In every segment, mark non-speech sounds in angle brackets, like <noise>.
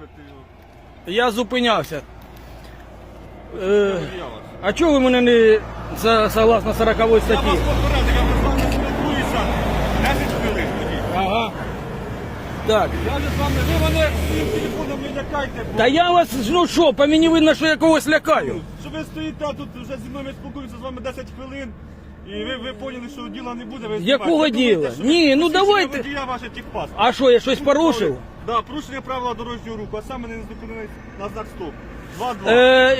його. Я зупинявся. Е, Я вас. а чого ви мене не за- согласно 40 Я вас статті? попередив, я з вами спілкуюся 10 хвилин. тоді. Ага. Так. Я же з вами, ви мене своїм телефоном не лякайте, бо Та я вас, ну що, по мені видно, що я когось лякаю. що ви стоїте тут вже зі мною спілкуємося з вами 10 хвилин. І ви, ви поняли, що діла не буде. Ви Якого. Ви думаєте, діла? що Ні, ну посвідчення давайте. Водія ваше техпаспорт. А що, я щось порушив? Да, порушення правила дорожнього руху, а саме не зупинились на знак стоп. 2-2. Е,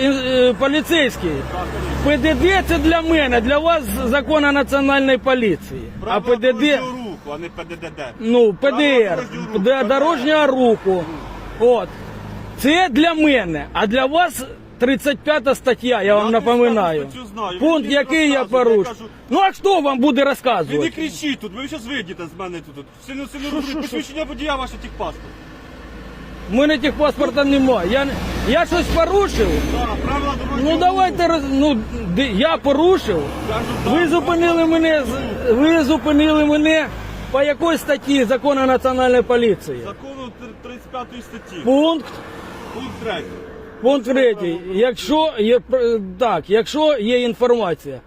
е, поліцейський. Так, конечно. ПДД це для мене, для вас закон національної поліції. А Правила ПДД, дорожнього руху, а не ПДД. ну, ПДР, дорожнього руху, д- дорожнього руху. От. Це для мене, а для вас 35 стаття, я вам напоминаю. 35 статтю знаю. Ви Пункт, мені який я розказуєте, я порушив. кажу- Ну а хто вам буде Ви не розказувати? кричіть тут, ви зараз вийдете з мене тут. Сильно сильно розумієте. Посвідчення водія ваше техпаспорт. У мене тих паспорта немає. Я, я щось порушив. Так, правила дорожнього Ну руху. давайте роз... ну, ди- я порушив. Кажу, так, Ви зупинили мене, з- ви зупинили мене по якій статті закону національної поліції? Закону 35 статті. Пункт, Пункт 3. Пункт третій. Якщо є так, якщо є інформація.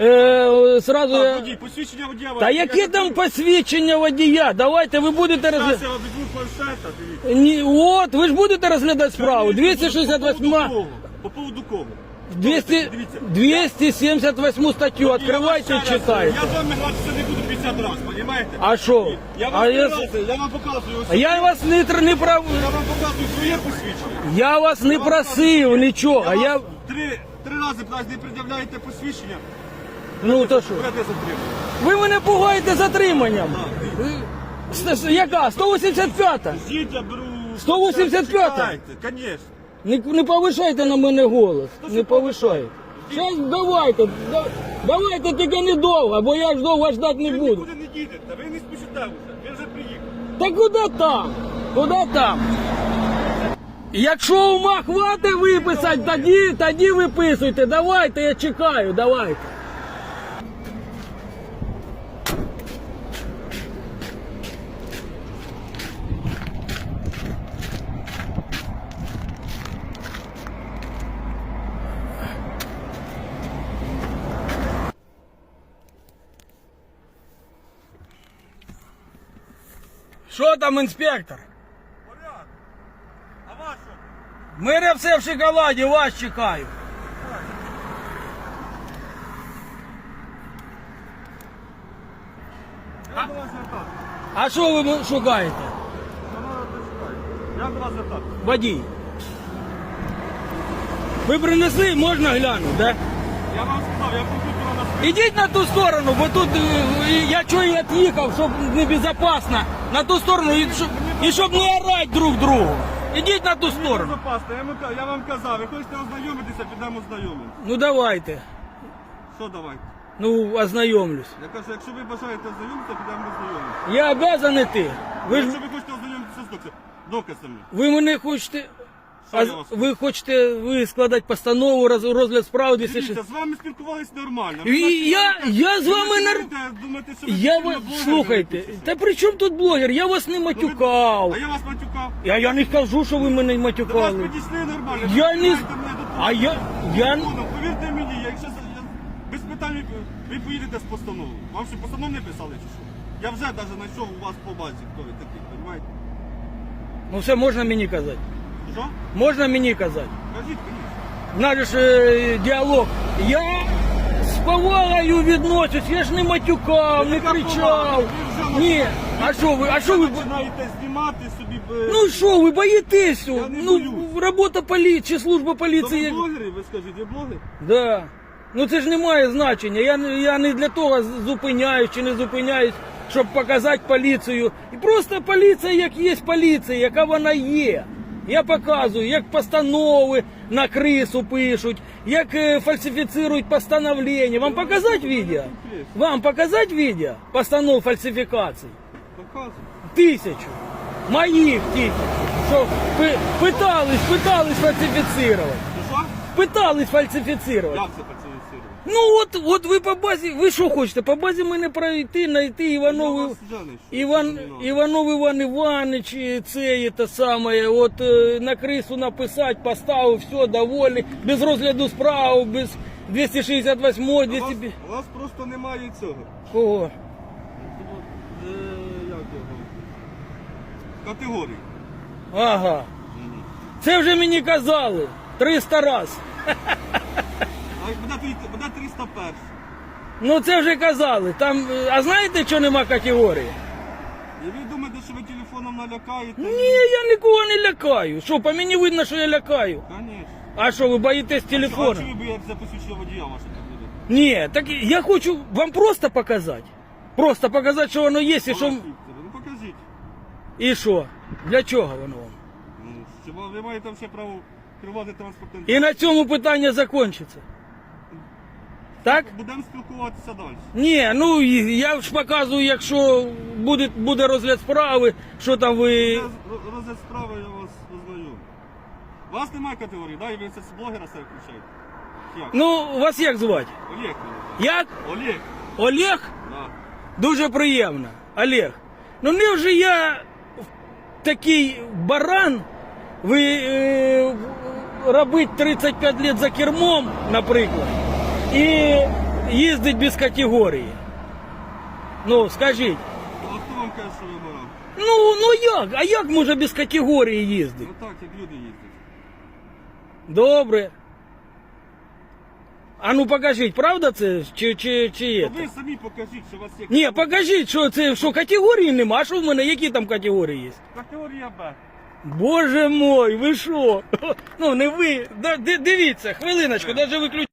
Е, сразу я... водій, посвідчення водія Та ваше. яке Я там посвідчення водія? Давайте ви будете Зараз розглядати. я візьму планшета, дивіться. Ні, от, ви ж будете розглядати справу. По поводу 268, кого? По поводу кого? 200, 278 статтю. Відкривайте і Я читайте. з вами гратися не буду 50 разів, розумієте? А що? Я вам А я, показую, я вам показую. ось а я вас не, тр- не прав... Я вам показую посвідчення. Я вас не просив нічого. А Я три, три рази раз не пред'являєте посвідчення, Ну то що? берете затримання. Ви мене пугаєте затриманням. С- с- Яка? 185-та? Ждіть, я беру... 185-та? Чекайте, Конечно. Не, не повишайте на мене голос. Не повишайте. Зараз давайте. да- Давайте тільки недовго, бо я ж довго ждати не Ви буду. нікуди не їдете, ви не спішите вже, ви вже приїхали. Та куди там? Куди там? Якщо ума хватить виписати, тоді, тоді виписуйте. Давайте, я чекаю, давайте. Що там, інспектор? Порядок. А вас що? Мире все в шоколаді, вас чекаю. До вас. А що ви шукаєте? Я до вас звертався. Водій. Ви принесли, можна глянути, да? Я вам сказав, я комп'ютера на свій. Ідіть на ту сторону, бо тут е, я чого і від'їхав, щоб небезпечно. На ту сторону і щоб, і щоб не орати друг другу. Ідіть на ту сторону. Безопасно, я вам, ка- я вам казав, ви хочете ознайомитися, підемо ознайомитися. Ну давайте. Що давайте? Ну, ознайомлюсь. Я кажу, якщо ви бажаєте ознайомитися, підемо ознайомитися. Я обязан іти. Ви ж Якщо ви хочете ознайомитися з доказами, доказами. ви мене хочете. Що А ви хочете ви складати постанову, роз, розгляд справи 206. Дивіться, з вами спілкувались нормально. І я, я з вами нар... Думаєте, що ви Я сильно вас блогер, слухайте. якийсь? Та при чому тут блогер? Я вас не Ну, матюкав. А я вас матюкав. Я, я не кажу, що ви мене До вас матюкали. підійшли нормально. Я ви не знаєте мене до того. А я. я... Ну, повірте мені, якщо за- я- без питань ви- ви поїдете з постановою. Вам що постанов не писали чи що? Я вже навіть знайшов у вас по базі, хто ви такий, розумієте? Ну все, можна мені казати. Що? Можна мені казати. Кажіть, конечно. Наш ж е, діалог. Я з повагою відношусь, я ж не матюкав, не кричав. Ні, а що ви, а що ви? починаєте знімати собі. е, Ну що ви боїтесь? Я не Ну, боюсь. робота поліції, служба то поліції. ви як- блогери, ви скажіть, ви блогер? Да. Ну це ж не має значення. Я, не- я не для того зупиняюсь чи не зупиняюсь, щоб показати поліцію. І просто поліція, як є поліція, яка вона є. Я показую, як постанови на крису пишуть, як е, фальсифіцирують постановлення. Вам показати відео? Вам показати відео постанов фальсифікацій? Тисячу. Моїх тисяч. Що пи- питались, питались фальсифіцировать. Що? Питались фальсифіцировать. Ну от, от ви по базі, ви що хочете? По базі мене пройти, знайти Я вас вже не Іван, не надо. Іванов Іван Іванович, і це і те саме, от е, на крису написати, поставив, все, довольний, без розгляду справ, без 268, У вас, 200... у вас просто немає цього. Кого? Е, як його? Категорії. Ага. Це вже мені казали 300 раз. <laughs> А буде, буде 301. Ну це вже казали. Там, е, а знаєте, що нема категорії? І ви думаєте, що ви телефоном налякаєте? Ні, я нікого не лякаю. Що, по мені видно, що я лякаю. Конечно. А що, ви боїтесь А телефона? чи ви боїтеся посвідчення водія ваше буде? Ні, так я хочу вам просто показати. Просто показати, що воно є і що. Ну покажіть. І що? Для чого воно вам? Ну, що ви- маєте ще право керувати транспортним. І на цьому питання закінчиться. Так? Будемо спілкуватися далі. Ні, ну я ж показую, якщо буде, буде розгляд справи, що там ви. Розгляд справи я вас ознайомлю. У вас немає категорії, да? І ви це з блогера себе включаєте? Як? Ну, вас як звати? Олег. Як? Олег. Олег? Да. Дуже приємно. Олег. Ну невже я такий баран, ви е, робить 35 лет за кермом, наприклад, і їздить без категорії. Ну, скажіть. Ну, а хто вам каже, що ви? Ну, ну як? А як може без категорії їздити? Ну так, як люди їздять. Добре. А ну покажіть, правда це? Чи, чи, чи є? Ви самі покажіть, що у вас є Ні, покажіть, що це, що категорії нема, А що в мене, які там категорії є? категорія Б. Боже мой, ви що? <laughs> Ну не ви. Да, ди- дивіться, хвилиночку, навіть виключ.